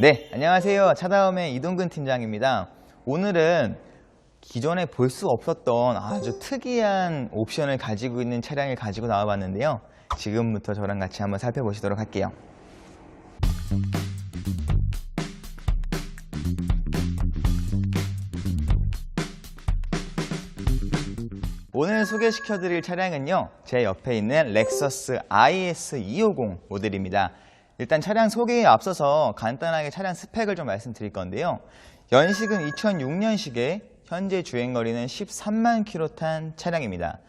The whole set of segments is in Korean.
네, 안녕하세요. 차다움의 이동근 팀장입니다. 오늘은 기존에 볼 수 없었던 아주 특이한 옵션을 가지고 있는 차량을 가지고 나와봤는데요. 지금부터 저랑 같이 한번 살펴보시도록 할게요. 오늘 소개시켜드릴 차량은요, 제 옆에 있는 렉서스 IS 250 모델입니다. 일단 차량 소개에 앞서서 간단하게 차량 스펙을 좀 말씀드릴 건데요. 연식은 2006년식에 현재 주행거리는 13만 킬로 탄 차량입니다.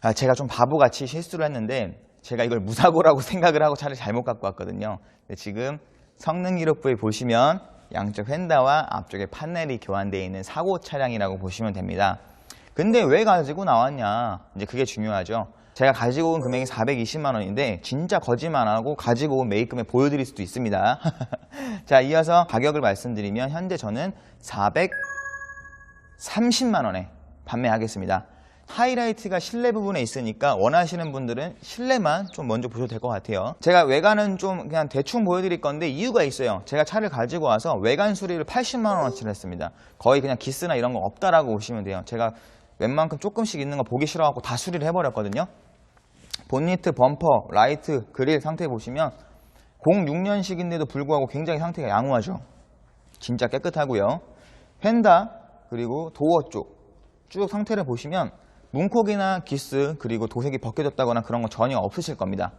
아, 제가 좀 바보같이 실수를 했는데 제가 이걸 무사고라고 생각을 하고 차를 잘못 갖고 왔거든요. 지금 성능 기록부에 보시면 양쪽 휀다와 앞쪽에 판넬이 교환되어 있는 사고 차량이라고 보시면 됩니다. 근데 왜 가지고 나왔냐? 이제 그게 중요하죠. 제가 가지고 온 금액이 420만 원인데 진짜 거짓말 안 하고 가지고 온 매입금액 보여드릴 수도 있습니다. 자, 이어서 가격을 말씀드리면 현재 저는 430만 원에 판매하겠습니다. 하이라이트가 실내 부분에 있으니까 원하시는 분들은 실내만 좀 먼저 보셔도 될 것 같아요. 제가 외관은 좀 그냥 대충 보여드릴 건데 이유가 있어요. 제가 차를 가지고 와서 외관 수리를 80만 원어치를 했습니다. 거의 그냥 기스나 이런 거 없다라고 보시면 돼요. 제가 웬만큼 조금씩 있는 거 보기 싫어갖고 다 수리를 해버렸거든요. 본니트, 범퍼, 라이트, 그릴 상태 보시면 06년식인데도 불구하고 굉장히 상태가 양호하죠. 진짜 깨끗하고요. 펜다 그리고 도어 쪽 쭉 상태를 보시면 문콕이나 기스 그리고 도색이 벗겨졌다거나 그런 거 전혀 없으실 겁니다.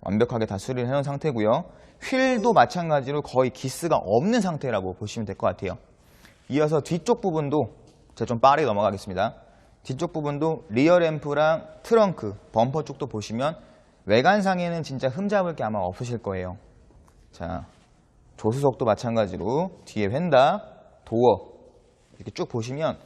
완벽하게 다 수리를 해놓은 상태고요. 휠도 마찬가지로 거의 기스가 없는 상태라고 보시면 될 것 같아요. 이어서 뒤쪽 부분도 제가 좀 빠르게 넘어가겠습니다. 뒤쪽 부분도 리어 램프랑 트렁크, 범퍼 쪽도 보시면 외관상에는 진짜 흠잡을 게 아마 없으실 거예요. 자, 조수석도 마찬가지로 뒤에 휀다, 도어 이렇게 쭉 보시면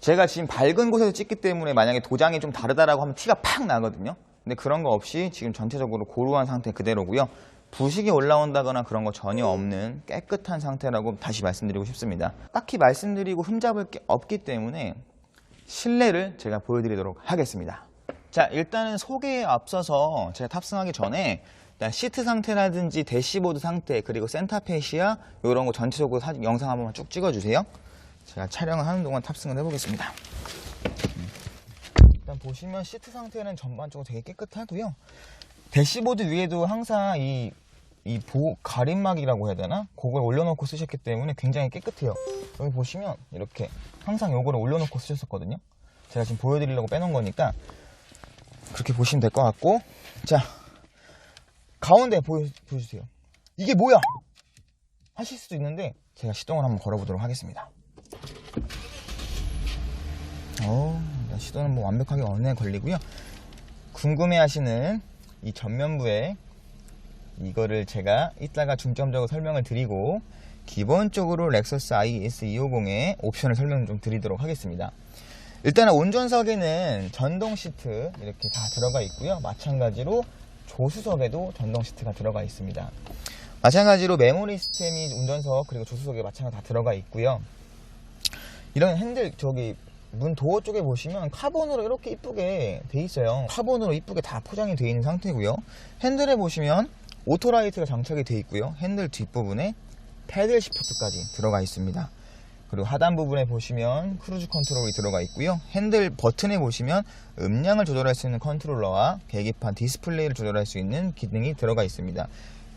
제가 지금 밝은 곳에서 찍기 때문에 만약에 도장이 좀 다르다라고 하면 티가 팍 나거든요. 근데 그런 거 없이 지금 전체적으로 고루한 상태 그대로고요. 부식이 올라온다거나 그런 거 전혀 없는 깨끗한 상태라고 다시 말씀드리고 싶습니다. 딱히 말씀드리고 흠잡을 게 없기 때문에 실내를 제가 보여드리도록 하겠습니다. 자, 일단은 소개에 앞서서 제가 탑승하기 전에 시트 상태라든지 대시보드 상태 그리고 센터페시아 이런 거 전체적으로 사진, 영상 한 번만 쭉 찍어주세요. 제가 촬영을 하는 동안 탑승을 해보겠습니다. 일단 보시면 시트 상태는 전반적으로 되게 깨끗하고요. 대시보드 위에도 항상 이, 이 보, 가림막이라고 해야 되나? 그걸 올려놓고 쓰셨기 때문에 굉장히 깨끗해요. 여기 보시면 이렇게 항상 요거를 올려놓고 쓰셨었거든요. 제가 지금 보여드리려고 빼놓은 거니까 그렇게 보시면 될 것 같고 자 가운데 보여, 보여주세요. 이게 뭐야? 하실 수도 있는데 제가 시동을 한번 걸어보도록 하겠습니다. 어, 시동은 뭐 완벽하게 언에 걸리고요. 궁금해하시는 이 전면부에 이거를 제가 이따가 중점적으로 설명을 드리고 기본적으로 렉서스 IS 250의 옵션을 설명 좀 드리도록 하겠습니다. 일단은 운전석에는 전동 시트 이렇게 다 들어가 있고요. 마찬가지로 조수석에도 전동 시트가 들어가 있습니다. 마찬가지로 메모리 시스템이 운전석 그리고 조수석에 마찬가지로 다 들어가 있고요. 이런 핸들 저기 문 도어 쪽에 보시면 카본으로 이렇게 이쁘게 돼 있어요. 카본으로 이쁘게 다 포장이 되어 있는 상태고요. 핸들에 보시면 오토라이트가 장착이 되어 있고요. 핸들 뒷부분에 패들 시프트까지 들어가 있습니다. 그리고 하단 부분에 보시면 크루즈 컨트롤이 들어가 있고요. 핸들 버튼에 보시면 음량을 조절할 수 있는 컨트롤러와 계기판 디스플레이를 조절할 수 있는 기능이 들어가 있습니다.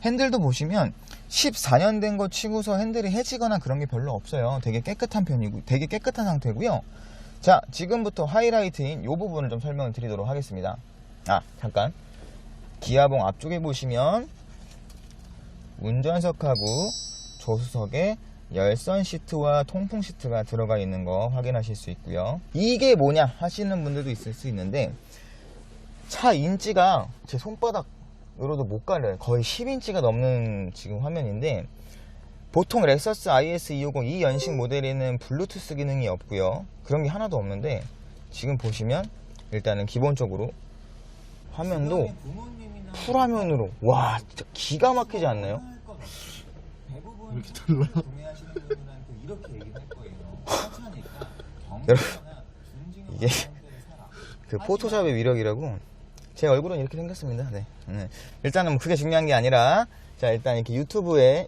핸들도 보시면 14년 된 거 치고서 핸들이 해지거나 그런 게 별로 없어요. 되게 깨끗한 편이고 되게 깨끗한 상태고요. 자, 지금부터 하이라이트인 이 부분을 좀 설명을 드리도록 하겠습니다. 아, 잠깐. 기아봉 앞쪽에 보시면 운전석하고 조수석에 열선 시트와 통풍 시트가 들어가 있는 거 확인하실 수 있고요. 이게 뭐냐 하시는 분들도 있을 수 있는데 차 인치가 제 손바닥으로도 못 가려요. 거의 10인치가 넘는 지금 화면인데 보통 렉서스 IS 250 이 연식 모델에는 블루투스 기능이 없고요. 그런 게 하나도 없는데 지금 보시면 일단은 기본적으로 화면도 풀화면으로 와 진짜 기가 막히지 않나요? 왜 이렇게 달라? 여러분 이게 그 포토샵의 위력이라고 제 얼굴은 이렇게 생겼습니다. 네. 네. 일단은 뭐 그게 중요한 게 아니라 자 일단 이렇게 유튜브에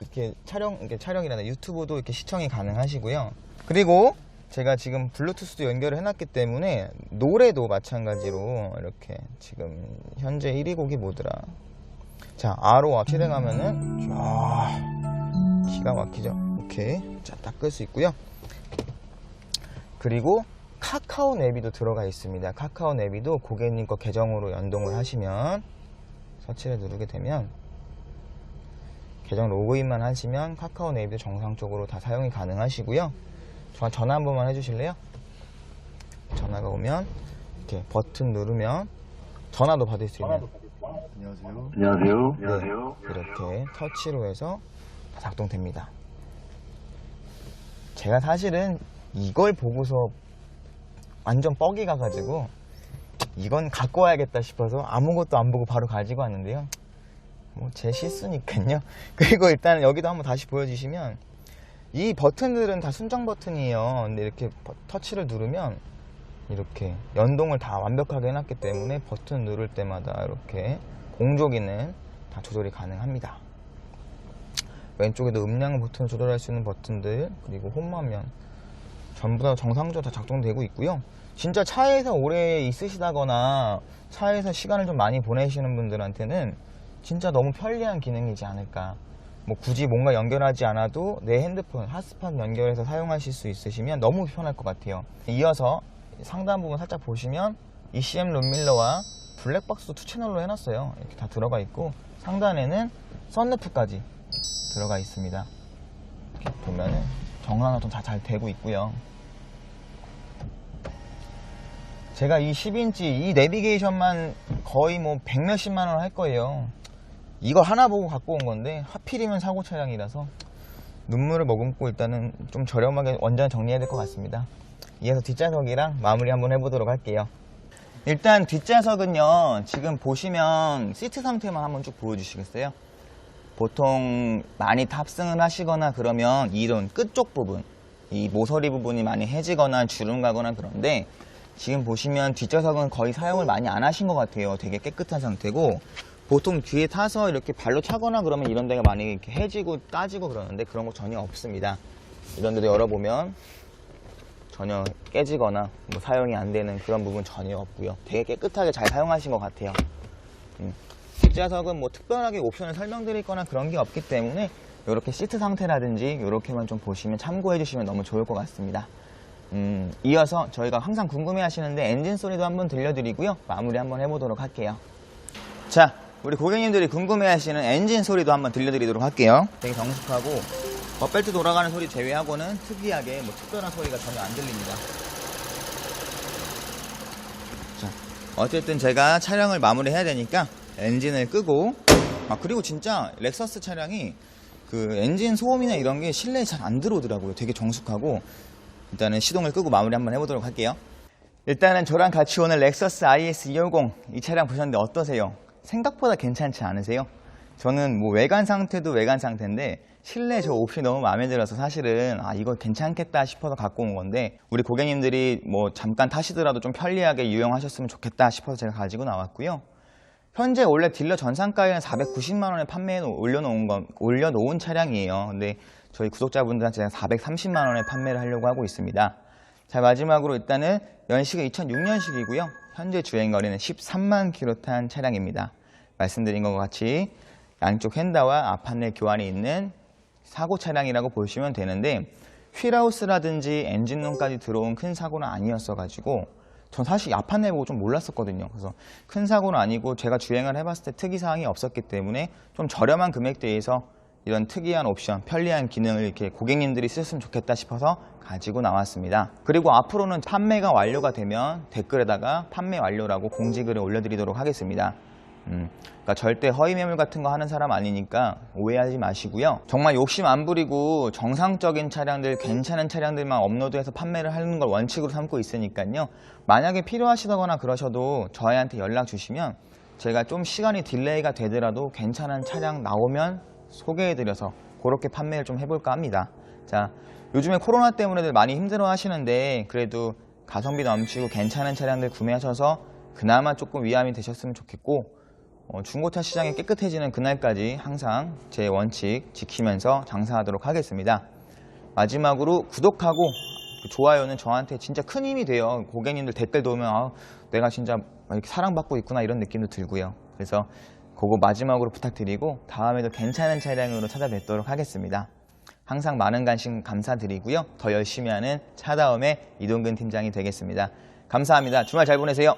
이렇게 촬영 이렇게 촬영이라는 유튜브도 이렇게 시청이 가능하시고요. 그리고 제가 지금 블루투스도 연결을 해놨기 때문에 노래도 마찬가지로 이렇게 지금 현재 1위 곡이 뭐더라? 자, 앞 실행하면은 쫙 기가 막히죠. 오케이. 자, 딱끌수 있고요. 그리고 카카오 내비도 들어가 있습니다. 카카오 내비도 고객님 거 계정으로 연동을 하시면 서치를 누르게 되면 계정 로그인만 하시면 카카오 내비도 정상적으로 다 사용이 가능하시고요. 저 전화 한 번만 해주실래요? 전화가 오면 이렇게 버튼 누르면 전화도 받을 수 있는 안녕하세요. 안녕하세요. 네, 이렇게 터치로 해서 다 작동됩니다. 제가 사실은 이걸 보고서 완전 뻑이 가가지고 이건 갖고 와야겠다 싶어서 아무것도 안 보고 바로 가지고 왔는데요. 뭐 제 실수니까요. 그리고 일단 여기도 한번 다시 보여주시면 이 버튼들은 다 순정 버튼이에요. 근데 이렇게 버- 터치를 누르면 이렇게 연동을 다 완벽하게 해놨기 때문에 버튼 누를 때마다 이렇게 공조기는 다 조절이 가능합니다. 왼쪽에도 음량 버튼을 조절할 수 있는 버튼들 그리고 홈화면 전부 다 정상적으로 다 작동되고 있고요. 진짜 차에서 오래 있으시다거나 차에서 시간을 좀 많이 보내시는 분들한테는 진짜 너무 편리한 기능이지 않을까. 뭐 굳이 뭔가 연결하지 않아도 내 핸드폰 핫스팟 연결해서 사용하실 수 있으시면 너무 편할 것 같아요. 이어서 상단 부분 살짝 보시면 ECM 룸밀러와 블랙박스도 투 채널로 해놨어요. 이렇게 다 들어가 있고 상단에는 썬루프까지 들어가 있습니다. 이렇게 보면은 정상화도 다잘 되고 있고요. 제가 이 10인치 이 내비게이션만 거의 뭐 백몇십만 원 할 거예요. 이거 하나 보고 갖고 온 건데 하필이면 사고 차량이라서 눈물을 머금고 일단은 좀 저렴하게 원전 정리해야 될 것 같습니다. 이어서 뒷좌석이랑 마무리 한번 해보도록 할게요. 일단 뒷좌석은요 지금 보시면 시트 상태만 한번 쭉 보여주시겠어요? 보통 많이 탑승을 하시거나 그러면 이런 끝쪽 부분 이 모서리 부분이 많이 해지거나 주름 가거나 그런데 지금 보시면 뒷좌석은 거의 사용을 많이 안 하신 것 같아요 되게 깨끗한 상태고 보통 뒤에 타서 이렇게 발로 차거나 그러면 이런 데가 많이 이렇게 해지고 따지고 그러는데 그런 거 전혀 없습니다 이런 데도 열어보면 전혀 깨지거나 뭐 사용이 안 되는 그런 부분 전혀 없고요 되게 깨끗하게 잘 사용하신 것 같아요 음. 뒷좌석은 뭐 특별하게 옵션을 설명드릴 거나 그런 게 없기 때문에 이렇게 시트 상태라든지 이렇게만 좀 보시면 참고해 주시면 너무 좋을 것 같습니다. 음, 이어서 저희가 항상 궁금해 하시는데 엔진 소리도 한번 들려드리고요. 마무리 한번 해보도록 할게요. 자, 우리 고객님들이 궁금해 하시는 엔진 소리도 한번 들려드리도록 할게요. 되게 정숙하고 버벨트 돌아가는 소리 제외하고는 특이하게 뭐 특별한 소리가 전혀 안 들립니다. 자, 어쨌든 제가 촬영을 마무리해야 되니까 엔진을 끄고 아 그리고 진짜 렉서스 차량이 그 엔진 소음이나 이런 게 실내에 잘 안 들어오더라고요. 되게 정숙하고 일단은 시동을 끄고 마무리 한번 해보도록 할게요. 일단은 저랑 같이 오는 렉서스 IS 250 이 차량 보셨는데 어떠세요? 생각보다 괜찮지 않으세요? 저는 뭐 외관 상태도 외관 상태인데 실내 저 옵션이 너무 마음에 들어서 사실은 아 이거 괜찮겠다 싶어서 갖고 온 건데 우리 고객님들이 뭐 잠깐 타시더라도 좀 편리하게 유용하셨으면 좋겠다 싶어서 제가 가지고 나왔고요. 현재 원래 딜러 전상가에는 490만 원에 판매해 놓- 올려놓은 건 올려놓은 차량이에요. 근데 저희 구독자분들한테 제가 430만 원에 판매를 하려고 하고 있습니다. 자 마지막으로 일단은 연식은 2006년식이고요. 현재 주행 거리는 13만 킬로 탄 차량입니다. 말씀드린 것과 같이 양쪽 휀다와 앞판넬 교환이 있는 사고 차량이라고 보시면 되는데 휠하우스라든지 엔진룸까지 들어온 큰 사고는 아니었어가지고 전 사실 앞판넬 보고 좀 몰랐었거든요. 그래서 큰 사고는 아니고 제가 주행을 해봤을 때 특이사항이 없었기 때문에 좀 저렴한 금액대에서 이런 특이한 옵션, 편리한 기능을 이렇게 고객님들이 쓰셨으면 좋겠다 싶어서 가지고 나왔습니다. 그리고 앞으로는 판매가 완료가 되면 댓글에다가 판매 완료라고 공지글을 올려드리도록 하겠습니다. 음, 그러니까 절대 허위 매물 같은 거 하는 사람 아니니까 오해하지 마시고요. 정말 욕심 안 부리고 정상적인 차량들, 괜찮은 차량들만 업로드해서 판매를 하는 걸 원칙으로 삼고 있으니까요. 만약에 필요하시다거나 그러셔도 저희한테 연락 주시면 제가 좀 시간이 딜레이가 되더라도 괜찮은 차량 나오면 소개해드려서 그렇게 판매를 좀 해볼까 합니다. 자, 요즘에 코로나 때문에들 많이 힘들어 하시는데 그래도 가성비 넘치고 괜찮은 차량들 구매하셔서 그나마 조금 위안이 되셨으면 좋겠고 어, 중고차 시장이 깨끗해지는 그날까지 항상 제 원칙 지키면서 장사하도록 하겠습니다. 마지막으로 구독하고 그 좋아요는 저한테 진짜 큰 힘이 돼요. 고객님들 댓글 도우면 아, 내가 진짜 이렇게 사랑받고 있구나 이런 느낌도 들고요. 그래서 그거 마지막으로 부탁드리고 다음에도 괜찮은 차량으로 찾아뵙도록 하겠습니다. 항상 많은 관심 감사드리고요. 더 열심히 하는 차다움의 이동근 팀장이 되겠습니다. 감사합니다. 주말 잘 보내세요.